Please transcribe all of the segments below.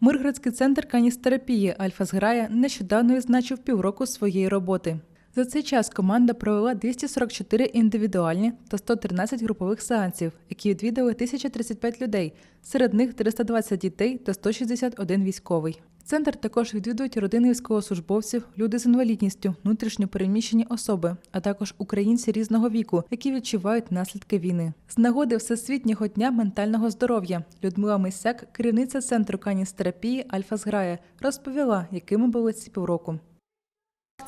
Миргородський центр каністерапії Альфа зграя нещодавно відзначив півроку своєї роботи. За цей час команда провела 244 індивідуальні та 113 групових сеансів, які відвідали 1035 людей. Серед них 320 дітей та 161 військовий. Центр також відвідують родини військовослужбовців, люди з інвалідністю, внутрішньо переміщені особи, а також українці різного віку, які відчувають наслідки війни. З нагоди Всесвітнього дня ментального здоров'я Людмила Мисяк, керівниця центру каністерапії Альфа зграя, розповіла, якими були ці півроку.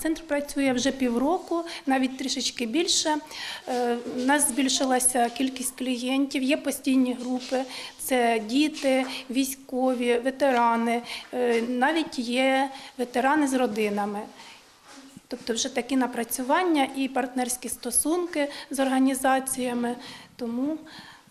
Центр працює вже півроку, навіть трішечки більше. Е, У нас збільшилася кількість клієнтів, є постійні групи, це діти, військові, ветерани, е, навіть є ветерани з родинами. Тобто вже такі напрацювання і партнерські стосунки з організаціями. Тому,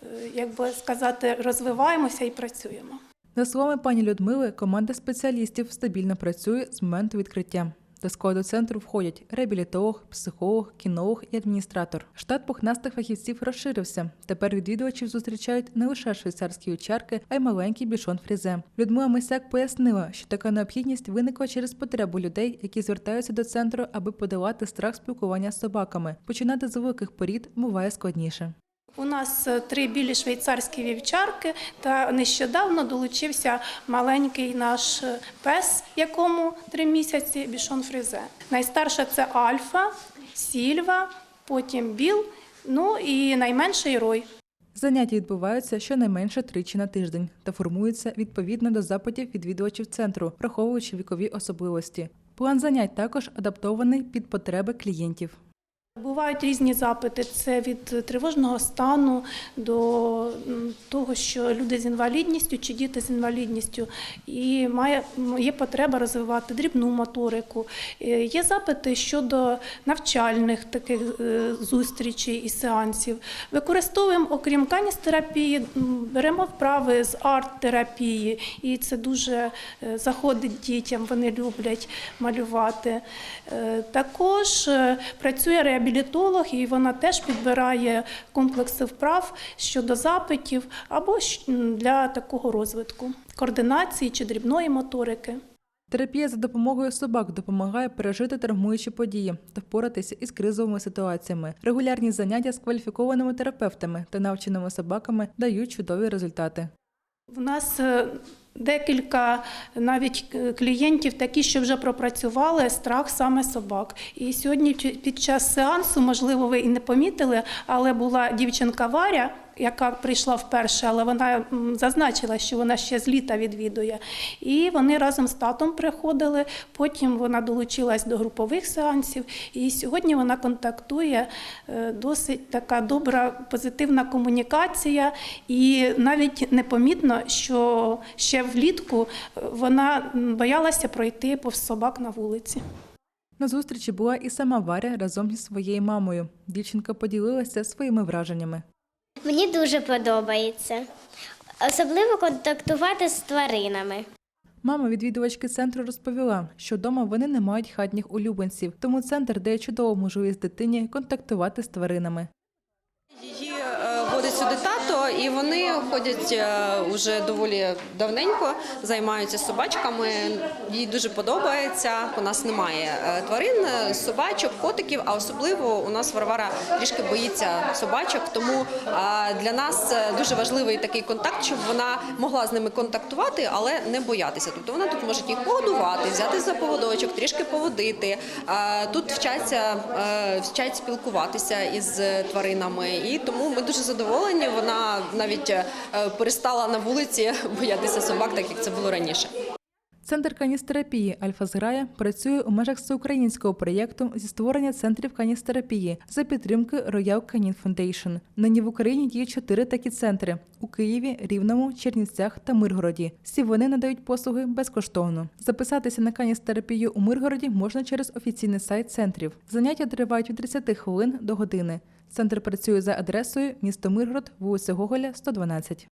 е, як би сказати, розвиваємося і працюємо. За словами пані Людмили, команда спеціалістів стабільно працює з моменту відкриття. До складу центру входять реабілітолог, психолог, кінолог і адміністратор. Штат пухнастих фахівців розширився. Тепер відвідувачів зустрічають не лише швейцарські очарки, а й маленький бішон фрізе. Людмила Мисяк пояснила, що така необхідність виникла через потребу людей, які звертаються до центру, аби подолати страх спілкування з собаками. Починати з великих порід буває складніше. У нас е, три білі швейцарські вівчарки, та нещодавно долучився маленький наш е, пес, якому три місяці бішон фризе. Найстарша це Альфа, Сільва, потім Біл, ну і найменший Рой. Заняття відбуваються щонайменше тричі на тиждень та формуються відповідно до запитів відвідувачів центру, враховуючи вікові особливості. План занять також адаптований під потреби клієнтів. Бувають різні запити: це від тривожного стану до того, що люди з інвалідністю чи діти з інвалідністю, і має є потреба розвивати дрібну моторику. Е, Є запити щодо навчальних таких е, зустрічей і сеансів. Використовуємо, окрім каністерапії, беремо вправи з арт-терапії, і це дуже е, заходить дітям. Вони люблять малювати. Також працює реабілітолог, і вона теж підбирає комплекси вправ щодо запитів або для такого розвитку, координації чи дрібної моторики. Терапія за допомогою собак допомагає пережити травмуючі події та впоратися із кризовими ситуаціями. Регулярні заняття з кваліфікованими терапевтами та навченими собаками дають чудові результати. У нас е, декілька навіть клієнтів такі, що вже пропрацювали страх саме собак. І сьогодні під час сеансу, можливо, ви і не помітили, але була дівчинка Варя. Яка прийшла вперше, але вона зазначила, що вона ще з літа відвідує. І вони разом з татом приходили. Потім вона долучилась до групових сеансів. І сьогодні вона контактує е, досить така добра, позитивна комунікація. І навіть непомітно, що ще влітку е, вона боялася пройти повз собак на вулиці. На зустрічі була і сама Варя разом зі своєю мамою. Дівчинка поділилася своїми враженнями. Мені дуже подобається. Особливо контактувати з тваринами. Мама відвідувачки центру розповіла, що вдома вони не мають хатніх улюбленців, тому центр дає чудову можливість дитині контактувати з тваринами. Е, сюди тато, і вони ходять е, уже доволі давненько, займаються собачками. Їй дуже подобається. У нас немає е, тварин, е, собачок, котиків, а особливо у нас Варвара трішки боїться собачок. Тому е, для нас е, дуже важливий такий контакт, щоб вона могла з ними контактувати, але не боятися. Тобто вона тут може їх погодувати, взяти за поводочок, трішки поводити. Е, Тут вчаться, е, вчать спілкуватися із тваринами, і тому ми дуже задоволені. Вона навіть е, перестала на вулиці боятися собак, так як це було раніше. Центр каністерапії Альфа зграя працює у межах всеукраїнського проєкту зі створення центрів каністерапії за підтримки Royal Canin Foundation. Нині в Україні діють чотири такі центри у Києві, Рівному, Чернівцях та Миргороді. Всі вони надають послуги безкоштовно. Записатися на каністерапію у Миргороді можна через офіційний сайт центрів. Заняття тривають від 30 хвилин до години. Центр працює за адресою місто Миргород, вулиця Гоголя, 112.